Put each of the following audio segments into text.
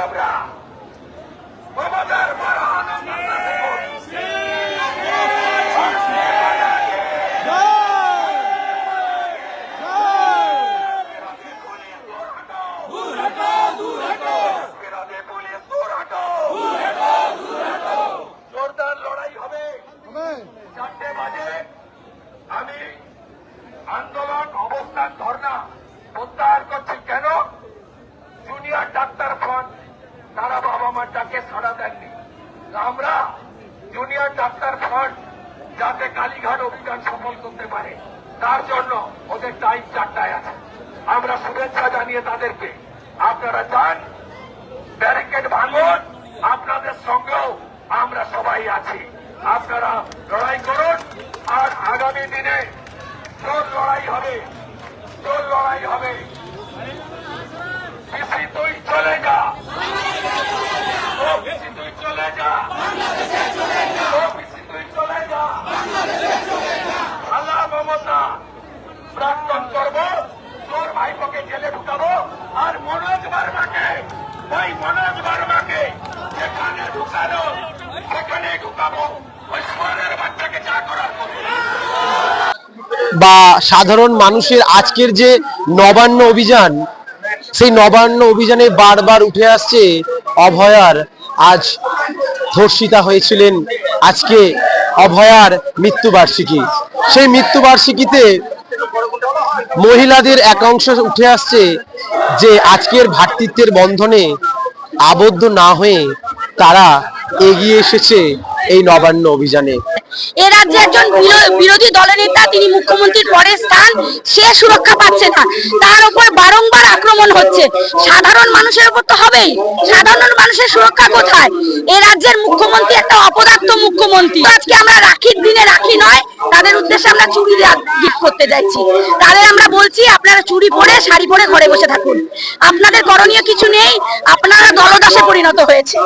আমরা। ক্ষমতার বড় আমি আন্দোলন অবস্থান ধর্ণা প্রত্যাহার ডাকে সাড়া দেননি। আমরা জুনিয়র ডাক্তার ফ্রন্ট, যাতে কালীঘাট অভিযান সফল করতে পারে, তার জন্য ওদের টাইম চারটায় আছে। আমরা শুভেচ্ছা জানিয়ে তাদেরকে, আপনারা যান ব্যারিকেড ভাঙুন, আপনাদের সঙ্গেও আমরা সবাই আছি। আপনারা লড়াই করুন, আর আগামী দিনে জোর লড়াই হবে, জোর লড়াই হবে। পিসি তুই চলে যা ও পিসি তুই চলে যা ও পিসি তুই চলে যা আল্লাহ মমতা প্রাক্তন করব তোর ভাইপোকে জেলে ঢুকাবো। আর মনোজ বার্মাকে, ওই মনোজ বার্মাকে যেখানে ঢুকানো সেখানে ঢুকাবো। ওই সোয়ারের বাচ্চাকে যা করার বা সাধারণ মানুষের আজকের যে নবান্ন অভিযান, সেই নবান্ন অভিযানে বারবার উঠে আসছে অভয়ার। আজ ধর্ষিতা হয়েছিলেন আজকে অভয়ার মৃত্যুবার্ষিকী। সেই মৃত্যুবার্ষিকীতে মহিলাদের একাংশ উঠে আসছে যে আজকের ভ্রাতৃত্বের বন্ধনে আবদ্ধ না হয়ে তারা এগিয়ে এসেছে এই নবান্ন অভিযানে। একজন বিরো- বিরোধী তিনি মুখ্যমন্ত্রীর পরের স্থান সে সুরক্ষা পাচ্ছে না। তার উপর বারংবার আক্রমণ হচ্ছে। সাধারণ মানুষের উপর তো হবেই। সাধারণ মানুষের সুরক্ষা কোথায়? এ রাজ্যের মুখ্যমন্ত্রী একটা মুখ্যমন্ত্রী। আজকে আমরা রাখির দিনে রাখি নয় তাদের উদ্দেশ্যে আমরা চুরি গিফট করতে যাচ্ছি। তাদের আমরা বলছি, আপনারা চুরি পরে শাড়ি পরে ঘরে বসে থাকুন। আপনাদের করণীয় কিছু নেই, আপনারা দলদাসে পরিণত হয়েছে।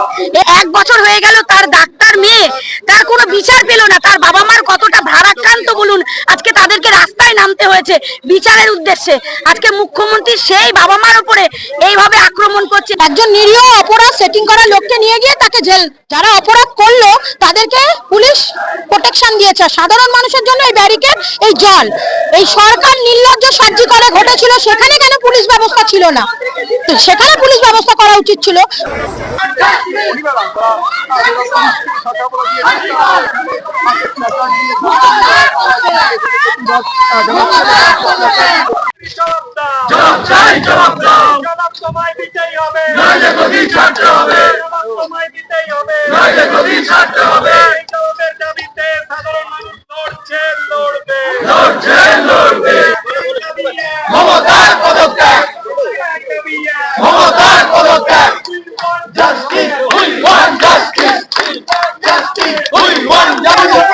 এক বছর হয়ে গেল, তার ডাক্তার মেয়ে, তার কোনো বিচার পেল না, তার বাবা মার কতটা তাদেরকে নামতে হয়েছে বিচারের উদ্দেশ্যে। আজকে মুখ্যমন্ত্রী সেই বাবা মার উপরে এইভাবে আক্রমণ করছে। একজন নিরীহ অপরাধ সেটিং করা লোককে নিয়ে গিয়ে তাকে জেল, যারা অপরাধ করল, তাদেরকে পুলিশ প্রোটেকশন দিয়েছে। সাধারণ মানুষের জন্য এই ব্যারিকেড এই জল, এই সরকার নির্লজ্জ সাহায্য করে ঘটেছিল, সেখানে কেন পুলিশ ব্যবস্থা ছিল না? সেখানে পুলিশ ব্যবস্থা করা উচিত ছিল। জবাব চাই জবাব দাও জবাব তোমায় দিতেই হবে নইলে গদি ছাড়তে হবে জবাব তোমায় দিতেই হবে নইলে গদি ছাড়তে হবে জবাবের দাবিতে সাধারণ মানুষ লড়ছে লড়বে লড়ছে লড়বে মমতার পদত্যাগ মমতার পদত্যাগ justice we want justice justice we want justice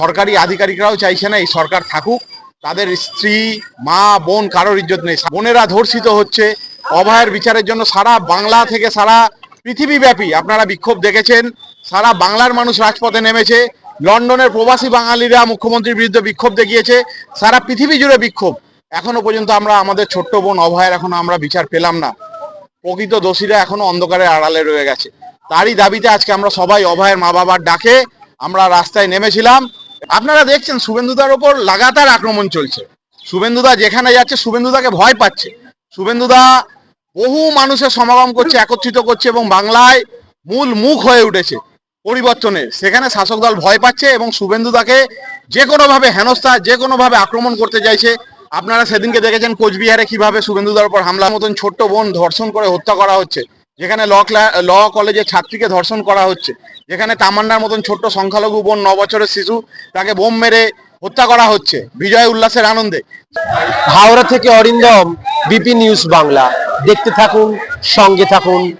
সরকারি আধিকারিকরাও চাইছে না এই সরকার থাকুক। তাদের স্ত্রী, মা, বোন কারোর ইজ্জত নেই। বোনেরা ধর্ষিত হচ্ছে। অভয়ের বিচারের জন্য সারা বাংলা থেকে সারা পৃথিবীব্যাপী, আপনারা বিক্ষোভ দেখেছেন, সারা বাংলার মানুষ রাজপথে নেমেছে, লন্ডনের প্রবাসী বাঙালিরা মুখ্যমন্ত্রীর বিরুদ্ধে বিক্ষোভ দেখিয়েছে, সারা পৃথিবী জুড়ে বিক্ষোভ। এখনও পর্যন্ত আমরা আমাদের ছোট্ট বোন অভয়ের এখনও আমরা বিচার পেলাম না। প্রকৃত দোষীরা এখনও অন্ধকারের আড়ালে রয়ে গেছে। তারই দাবিতে আজকে আমরা সবাই অভয়ের মা বাবার ডাকে আমরা রাস্তায় নেমেছিলাম। আপনারা দেখছেন, শুভেন্দুদার ওপর লাগাতার আক্রমণ চলছে। শুভেন্দুদা যেখানে যাচ্ছে, শুভেন্দুদাকে ভয় পাচ্ছে। শুভেন্দুদা বহু মানুষের সমাগম করছে, একত্রিত করছে এবং বাংলায় মূল মুখ হয়ে উঠেছে পরিবর্তনের সেখানে শাসক দল ভয় পাচ্ছে এবং শুভেন্দুদাকে যে কোনোভাবে হেনস্থা, যে কোনোভাবে আক্রমণ করতে চাইছে। আপনারা সেদিনকে দেখেছেন কোচবিহারে কীভাবে শুভেন্দুদার উপর হামলার মতন ছোট্ট বোন ধর্ষণ করে হত্যা করা হচ্ছে। যেখানে ল ল কলেজের ছাত্রীকে ধর্ষণ করা হচ্ছে। যেখানে তামান্নার মতন ছোট্ট সংখ্যালঘু বোন ন বছরের শিশু, তাকে বোম মেরে হত্যা করা হচ্ছে। বিজয় উল্লাসের আনন্দে। হাওড়া থেকে অরিন্দম, বিপি নিউজ বাংলা। দেখতে থাকুন, সঙ্গে থাকুন।